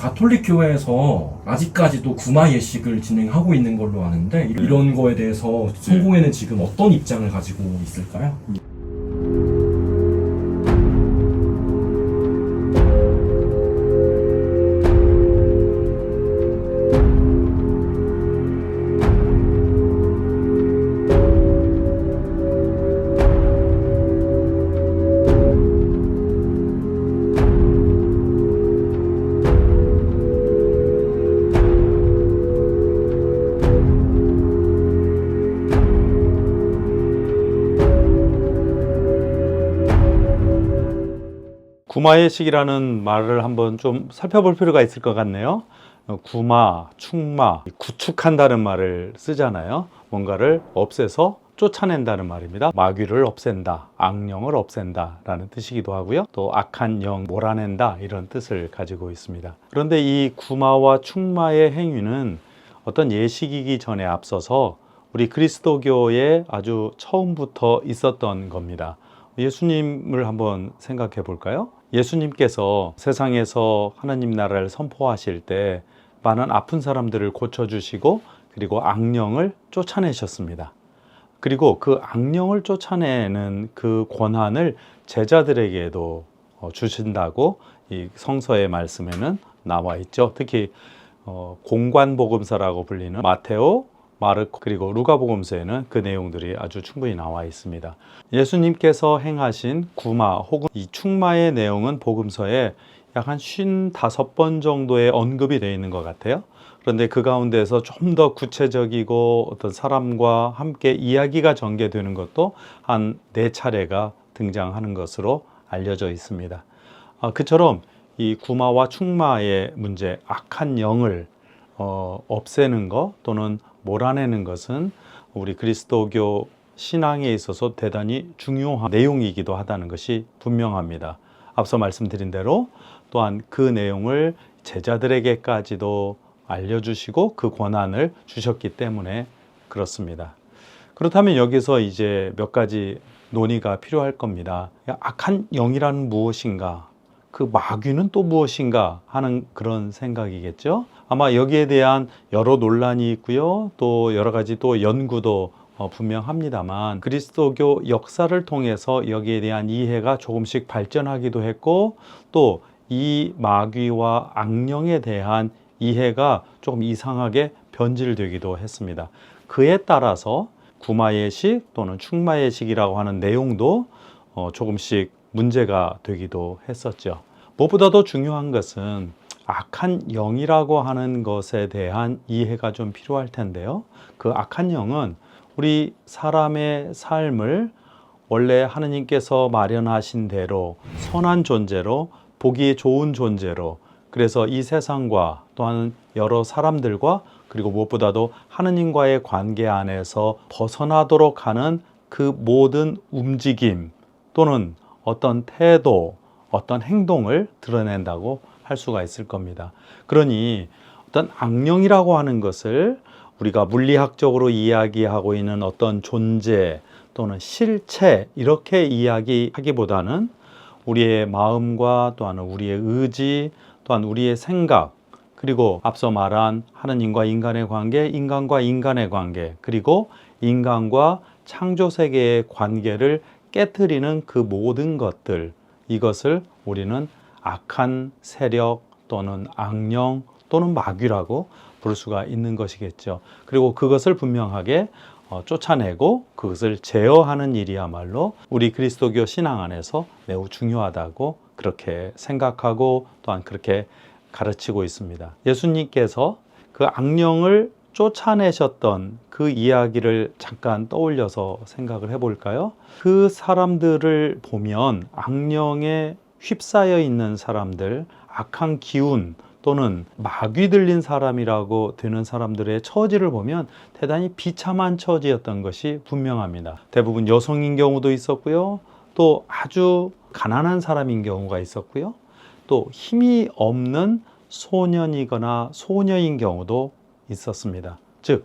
가톨릭 교회에서 아직까지도 구마 예식을 진행하고 있는 걸로 아는데 이런 거에 대해서 성공회는 지금 어떤 입장을 가지고 있을까요? 구마의 식이라는 말을 한번 좀 살펴볼 필요가 있을 것 같네요. 어, 구마, 충마, 구축한다는 말을 쓰잖아요. 뭔가를 없애서 쫓아낸다는 말입니다. 마귀를 없앤다, 악령을 없앤다 라는 뜻이기도 하고요. 또 악한 영 몰아낸다 이런 뜻을 가지고 있습니다. 그런데 이 구마와 충마의 행위는 어떤 예식이기 전에 앞서서 우리 그리스도교에 아주 처음부터 있었던 겁니다. 예수님을 한번 생각해 볼까요? 예수님께서 세상에서 하나님 나라를 선포하실 때 많은 아픈 사람들을 고쳐주시고 그리고 악령을 쫓아내셨습니다. 그리고 그 악령을 쫓아내는 그 권한을 제자들에게도 어, 주신다고 이 성서의 말씀에는 나와 있죠. 특히 어, 공관복음서라고 불리는 마테오, 마르코 그리고 루가복음서에는 그 내용들이 아주 충분히 나와 있습니다. 예수님께서 행하신 구마 혹은 이 충마의 내용은 복음서에 약 한 55번 정도의 언급이 되어 있는 것 같아요. 그런데 그 가운데서 좀 더 구체적이고 어떤 사람과 함께 이야기가 전개되는 것도 한 네 차례가 등장하는 것으로 알려져 있습니다. 아, 그처럼 이 구마와 충마의 문제, 악한 영을 어, 없애는 것 또는 몰아내는 것은 우리 그리스도교 신앙에 있어서 대단히 중요한 내용이기도 하다는 것이 분명합니다. 앞서 말씀드린 대로 또한 그 내용을 제자들에게까지도 알려주시고 그 권한을 주셨기 때문에 그렇습니다. 그렇다면 여기서 이제 몇 가지 논의가 필요할 겁니다. 야, 악한 영이란 무엇인가? 그 마귀는 또 무엇인가 하는 그런 생각이겠죠. 아마 여기에 대한 여러 논란이 있고요. 또 여러 가지 또 연구도 어, 분명합니다만 그리스도교 역사를 통해서 여기에 대한 이해가 조금씩 발전하기도 했고 또 이 마귀와 악령에 대한 이해가 조금 이상하게 변질되기도 했습니다. 그에 따라서 구마예식 또는 충마예식이라고 하는 내용도 어, 조금씩 문제가 되기도 했었죠. 무엇보다도 중요한 것은 악한 영이라고 하는 것에 대한 이해가 좀 필요할 텐데요. 그 악한 영은 우리 사람의 삶을 원래 하느님께서 마련하신 대로 선한 존재로 보기 좋은 존재로 그래서 이 세상과 또한 여러 사람들과 그리고 무엇보다도 하느님과의 관계 안에서 벗어나도록 하는 그 모든 움직임 또는 어떤 태도, 어떤 행동을 드러낸다고 할 수가 있을 겁니다. 그러니 어떤 악령이라고 하는 것을 우리가 물리학적으로 이야기하고 있는 어떤 존재 또는 실체 이렇게 이야기하기보다는 우리의 마음과 또한 우리의 의지 또한 우리의 생각 그리고 앞서 말한 하느님과 인간의 관계, 인간과 인간의 관계, 그리고 인간과 창조 세계의 관계를 깨뜨리는 그 모든 것들, 이것을 우리는 악한 세력 또는 악령 또는 마귀라고 부를 수가 있는 것이겠죠. 그리고 그것을 분명하게 어, 쫓아내고 그것을 제어하는 일이야말로 우리 그리스도교 신앙 안에서 매우 중요하다고 그렇게 생각하고 또한 그렇게 가르치고 있습니다. 예수님께서 그 악령을 쫓아내셨던 그 이야기를 잠깐 떠올려서 생각을 해볼까요? 그 사람들을 보면 악령에 휩싸여 있는 사람들, 악한 기운 또는 마귀 들린 사람이라고 되는 사람들의 처지를 보면 대단히 비참한 처지였던 것이 분명합니다. 대부분 여성인 경우도 있었고요. 또 아주 가난한 사람인 경우가 있었고요. 또 힘이 없는 소년이거나 소녀인 경우도 있었습니다. 즉,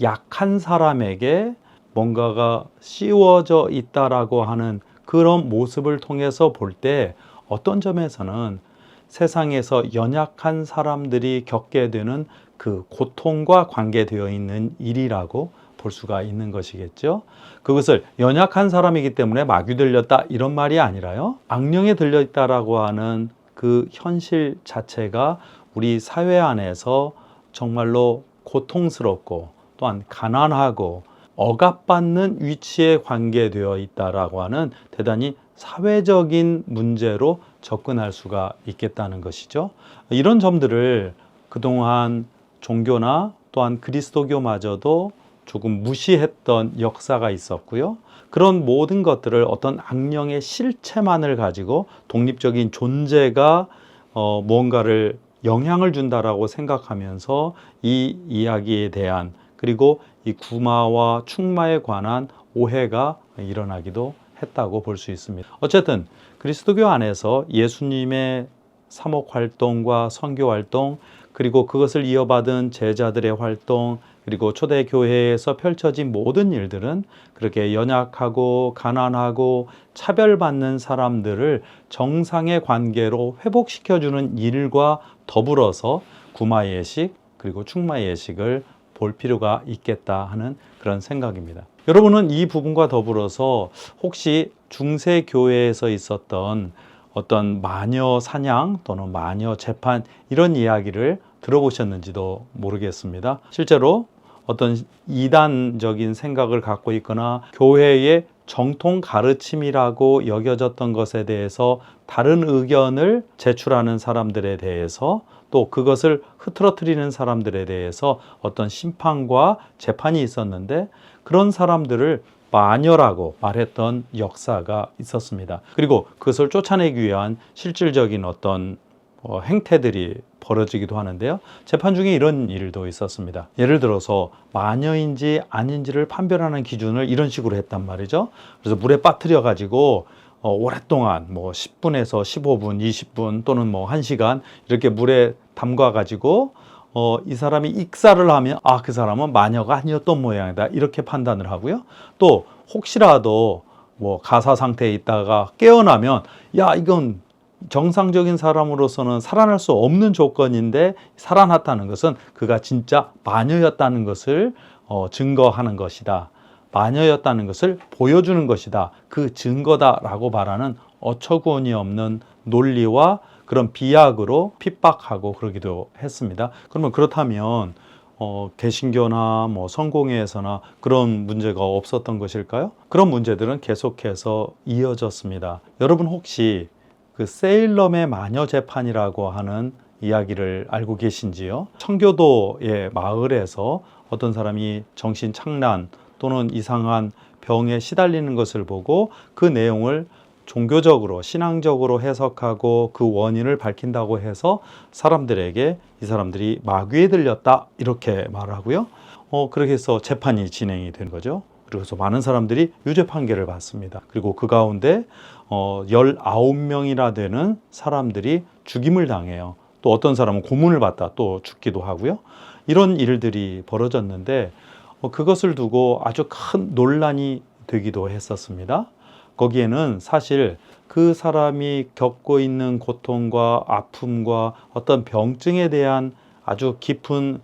약한 사람에게 뭔가가 씌워져 있다라고 하는 그런 모습을 통해서 볼 때 어떤 점에서는 세상에서 연약한 사람들이 겪게 되는 그 고통과 관계되어 있는 일이라고 볼 수가 있는 것이겠죠. 그것을 연약한 사람이기 때문에 마귀 들렸다 이런 말이 아니라요. 악령에 들려 있다라고 하는 그 현실 자체가 우리 사회 안에서 정말로 고통스럽고 또한 가난하고 억압받는 위치에 관계되어 있다라고 하는 대단히 사회적인 문제로 접근할 수가 있겠다는 것이죠. 이런 점들을 그동안 종교나 또한 그리스도교마저도 조금 무시했던 역사가 있었고요. 그런 모든 것들을 어떤 악령의 실체만을 가지고 독립적인 존재가 어, 뭔가를 영향을 준다라고 생각하면서 이 이야기에 대한 그리고 이 구마와 충마에 관한 오해가 일어나기도 했다고 볼 수 있습니다. 어쨌든 그리스도교 안에서 예수님의 사목 활동과 선교 활동 그리고 그것을 이어받은 제자들의 활동 그리고 초대 교회에서 펼쳐진 모든 일들은 그렇게 연약하고 가난하고 차별받는 사람들을 정상의 관계로 회복시켜주는 일과 더불어서 구마 예식 그리고 충마 예식을 볼 필요가 있겠다 하는 그런 생각입니다. 여러분은 이 부분과 더불어서 혹시 중세 교회에서 있었던 어떤 마녀 사냥 또는 마녀 재판 이런 이야기를 들어보셨는지도 모르겠습니다. 실제로 어떤 이단적인 생각을 갖고 있거나 교회의 정통 가르침이라고 여겨졌던 것에 대해서 다른 의견을 제출하는 사람들에 대해서 또 그것을 흐트러뜨리는 사람들에 대해서 어떤 심판과 재판이 있었는데 그런 사람들을 마녀라고 말했던 역사가 있었습니다. 그리고 그것을 쫓아내기 위한 실질적인 어떤 어, 행태들이 벌어지기도 하는데요. 재판 중에 이런 일도 있었습니다. 예를 들어서 마녀인지 아닌지를 판별하는 기준을 이런 식으로 했단 말이죠. 그래서 물에 빠뜨려 가지고 어, 오랫동안 뭐 10분에서 15분, 20분 또는 뭐 1시간 이렇게 물에 담가 가지고 어, 이 사람이 익사를 하면 아, 그 사람은 마녀가 아니었던 모양이다. 이렇게 판단을 하고요. 또 혹시라도 뭐 가사 상태에 있다가 깨어나면 야, 이건 정상적인 사람으로서는 살아날 수 없는 조건인데 살아났다는 것은 그가 진짜 마녀였다는 것을 어, 증거하는 것이다. 마녀였다는 것을 보여주는 것이다. 그 증거다라고 말하는 어처구니 없는 논리와 그런 비약으로 핍박하고 그러기도 했습니다. 그러면 그렇다면 어, 개신교나 뭐 성공회에서나 그런 문제가 없었던 것일까요? 그런 문제들은 계속해서 이어졌습니다. 여러분 혹시 그 세일럼의 마녀 재판이라고 하는 이야기를 알고 계신지요? 청교도의 마을에서 어떤 사람이 정신 착란 또는 이상한 병에 시달리는 것을 보고 그 내용을 종교적으로 신앙적으로 해석하고 그 원인을 밝힌다고 해서 사람들에게 이 사람들이 마귀에 들렸다 이렇게 말하고요. 어 그렇게 해서 재판이 진행이 된 거죠. 그래서 많은 사람들이 유죄 판결을 받습니다. 그리고 그 가운데 어 19명이나 되는 사람들이 죽임을 당해요. 또 어떤 사람은 고문을 받다 또 죽기도 하고요. 이런 일들이 벌어졌는데 어, 그것을 두고 아주 큰 논란이 되기도 했었습니다. 거기에는 사실 그 사람이 겪고 있는 고통과 아픔과 어떤 병증에 대한 아주 깊은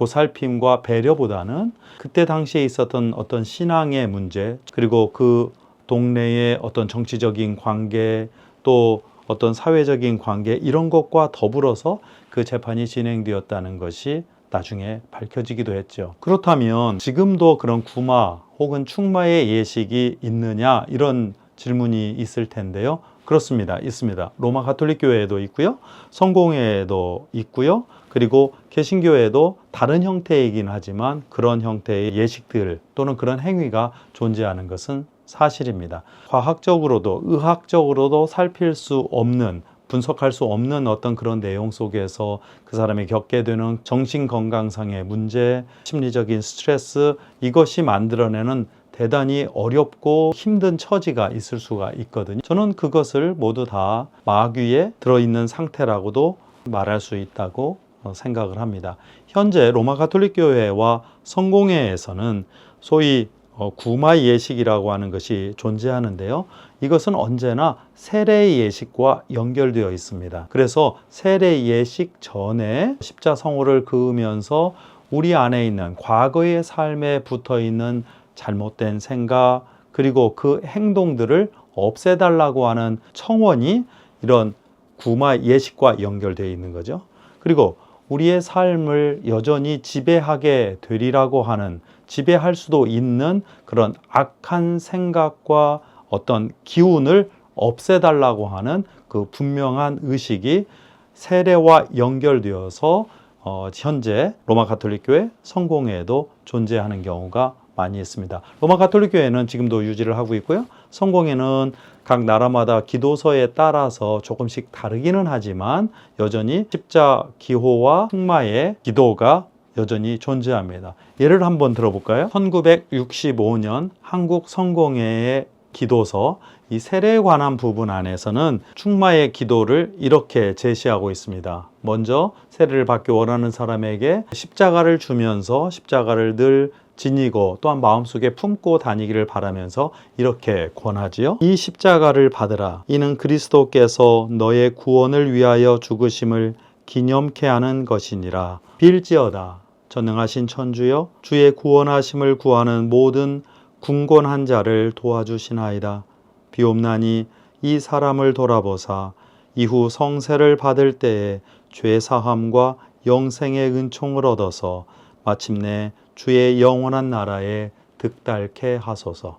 보살핌과 배려보다는 그때 당시에 있었던 어떤 신앙의 문제 그리고 그 동네의 어떤 정치적인 관계 또 어떤 사회적인 관계 이런 것과 더불어서 그 재판이 진행되었다는 것이 나중에 밝혀지기도 했죠. 그렇다면 지금도 그런 구마 혹은 충마의 예식이 있느냐 이런 질문이 있을 텐데요. 그렇습니다. 있습니다. 로마 가톨릭 교회에도 있고요. 성공회에도 있고요. 그리고 개신교에도 다른 형태이긴 하지만 그런 형태의 예식들 또는 그런 행위가 존재하는 것은 사실입니다. 과학적으로도 의학적으로도 살필 수 없는 분석할 수 없는 어떤 그런 내용 속에서 그 사람이 겪게 되는 정신 건강상의 문제, 심리적인 스트레스 이것이 만들어내는 대단히 어렵고 힘든 처지가 있을 수가 있거든요. 저는 그것을 모두 다 마귀에 들어있는 상태라고도 말할 수 있다고 어, 생각을 합니다. 현재 로마 가톨릭 교회와 성공회에서는 소위 어, 구마 예식이라고 하는 것이 존재하는데요. 이것은 언제나 세례 예식과 연결되어 있습니다. 그래서 세례 예식 전에 십자 성호를 그으면서 우리 안에 있는 과거의 삶에 붙어 있는 잘못된 생각 그리고 그 행동들을 없애달라고 하는 청원이 이런 구마 예식과 연결되어 있는 거죠. 그리고 우리의 삶을 여전히 지배하게 되리라고 하는 지배할 수도 있는 그런 악한 생각과 어떤 기운을 없애달라고 하는 그 분명한 의식이 세례와 연결되어서 어, 현재 로마 가톨릭 교회 성공회에도 존재하는 경우가 많이 있습니다. 로마 가톨릭 교회는 지금도 유지를 하고 있고요. 성공회는 각 나라마다 기도서에 따라서 조금씩 다르기는 하지만 여전히 십자 기호와 흑마의 기도가 여전히 존재합니다. 예를 한번 들어볼까요? 1965년 한국 성공회의 기도서 이 세례에 관한 부분 안에서는 충마의 기도를 이렇게 제시하고 있습니다. 먼저 세례를 받기 원하는 사람에게 십자가를 주면서 십자가를 늘 지니고 또한 마음속에 품고 다니기를 바라면서 이렇게 권하지요. 이 십자가를 받으라. 이는 그리스도께서 너의 구원을 위하여 죽으심을 기념케 하는 것이니라. 빌지어다. 전능하신 천주여 주의 구원하심을 구하는 모든 궁곤한 자를 도와주시나이다. 비옵나니 이 사람을 돌아보사 이후 성세를 받을 때에 죄 사함과 영생의 은총을 얻어서 마침내 주의 영원한 나라에 득달케 하소서.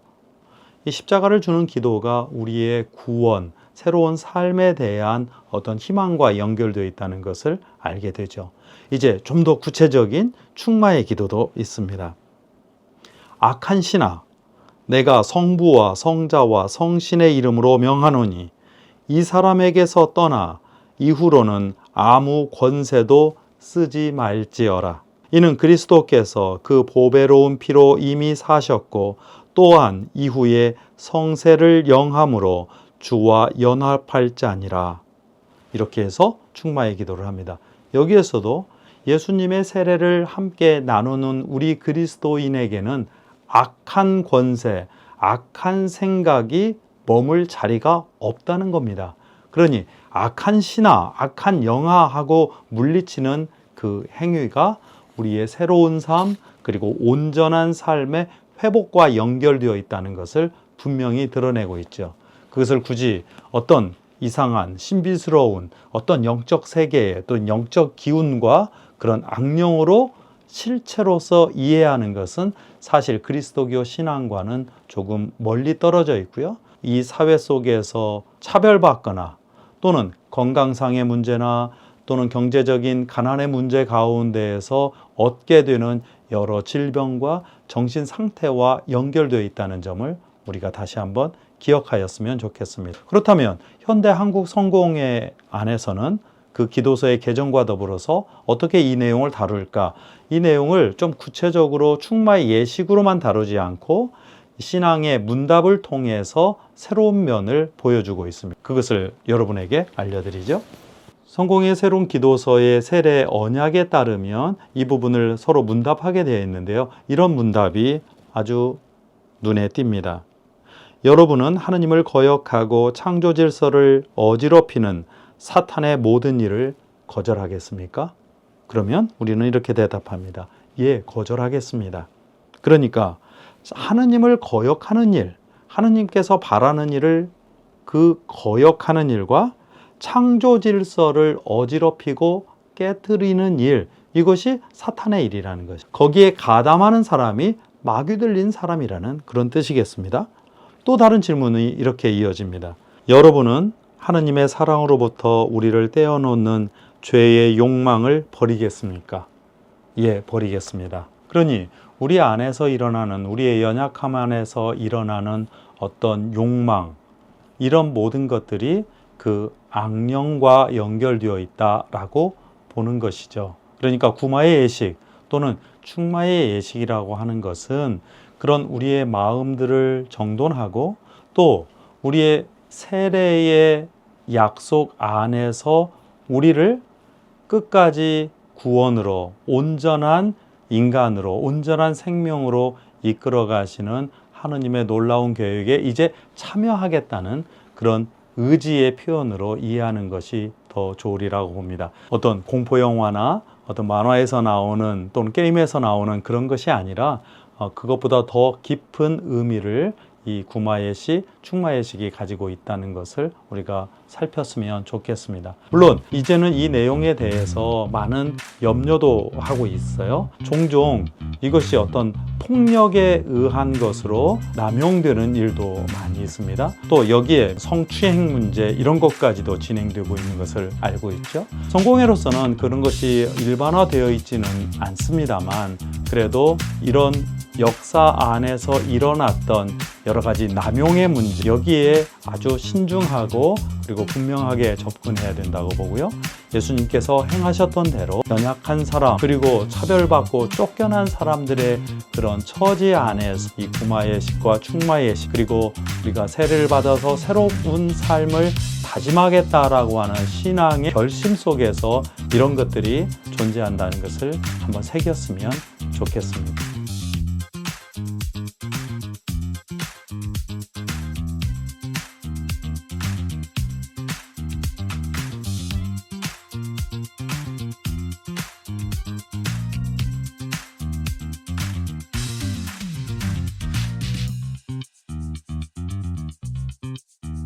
이 십자가를 주는 기도가 우리의 구원, 새로운 삶에 대한 어떤 희망과 연결되어 있다는 것을 알게 되죠. 이제 좀 더 구체적인 충마의 기도도 있습니다. 악한 신아, 내가 성부와 성자와 성신의 이름으로 명하노니 이 사람에게서 떠나 이후로는 아무 권세도 쓰지 말지어라. 이는 그리스도께서 그 보배로운 피로 이미 사셨고 또한 이후에 성세를 영함으로 주와 연합할 자니라. 이렇게 해서 충마의 기도를 합니다. 여기에서도 예수님의 세례를 함께 나누는 우리 그리스도인에게는 악한 권세, 악한 생각이 머물 자리가 없다는 겁니다. 그러니 악한 신화, 악한 영화하고 물리치는 그 행위가 우리의 새로운 삶 그리고 온전한 삶의 회복과 연결되어 있다는 것을 분명히 드러내고 있죠. 그것을 굳이 어떤 이상한 신비스러운 어떤 영적 세계의 또 영적 기운과 그런 악령으로 실체로서 이해하는 것은 사실 그리스도교 신앙과는 조금 멀리 떨어져 있고요. 이 사회 속에서 차별받거나 또는 건강상의 문제나 또는 경제적인 가난의 문제 가운데에서 얻게 되는 여러 질병과 정신 상태와 연결되어 있다는 점을 우리가 다시 한번 기억하였으면 좋겠습니다. 그렇다면 현대 한국 성공회 안에서는 그 기도서의 개정과 더불어서 어떻게 이 내용을 다룰까? 이 내용을 좀 구체적으로 충마의 예식으로만 다루지 않고 신앙의 문답을 통해서 새로운 면을 보여주고 있습니다. 그것을 여러분에게 알려드리죠. 성공의 새로운 기도서의 세례 언약에 따르면 이 부분을 서로 문답하게 되어 있는데요. 이런 문답이 아주 눈에 띕니다. 여러분은 하느님을 거역하고 창조 질서를 어지럽히는 사탄의 모든 일을 거절하겠습니까? 그러면 우리는 이렇게 대답합니다. 예, 거절하겠습니다. 그러니까 하느님을 거역하는 일, 하느님께서 바라는 일을 그 거역하는 일과 창조 질서를 어지럽히고 깨뜨리는 일, 이것이 사탄의 일이라는 것이. 거기에 가담하는 사람이 마귀 들린 사람이라는 그런 뜻이겠습니다. 또 다른 질문이 이렇게 이어집니다. 여러분은 하느님의 사랑으로부터 우리를 떼어놓는 죄의 욕망을 버리겠습니까? 예, 버리겠습니다. 그러니 우리 안에서 일어나는 우리의 연약함 안에서 일어나는 어떤 욕망 이런 모든 것들이 그 악령과 연결되어 있다라고 보는 것이죠. 그러니까 구마의 예식 또는 충마의 예식이라고 하는 것은 그런 우리의 마음들을 정돈하고 또 우리의 세례의 약속 안에서 우리를 끝까지 구원으로 온전한 인간으로 온전한 생명으로 이끌어 가시는 하느님의 놀라운 계획에 이제 참여하겠다는 그런 의지의 표현으로 이해하는 것이 더 좋으리라고 봅니다. 어떤 공포 영화나 어떤 만화에서 나오는 또는 게임에서 나오는 그런 것이 아니라 어, 그것보다 더 깊은 의미를 이 구마예시, 충마예식이 가지고 있다는 것을 우리가 살폈으면 좋겠습니다. 물론 이제는 이 내용에 대해서 많은 염려도 하고 있어요. 종종 이것이 어떤 폭력에 의한 것으로 남용되는 일도 많이 있습니다. 또 여기에 성추행 문제 이런 것까지도 진행되고 있는 것을 알고 있죠. 성공회로서는 그런 것이 일반화되어 있지는 않습니다만 그래도 이런 역사 안에서 일어났던 여러 가지 남용의 문제 여기에 아주 신중하고 그리고 분명하게 접근해야 된다고 보고요. 예수님께서 행하셨던 대로 연약한 사람 그리고 차별받고 쫓겨난 사람들의 그런 처지 안에서 이 구마의 식과 충마의 식 그리고 우리가 세례를 받아서 새로운 삶을 다짐하겠다라고 하는 신앙의 결심 속에서 이런 것들이 존재한다는 것을 한번 새겼으면 좋겠습니다.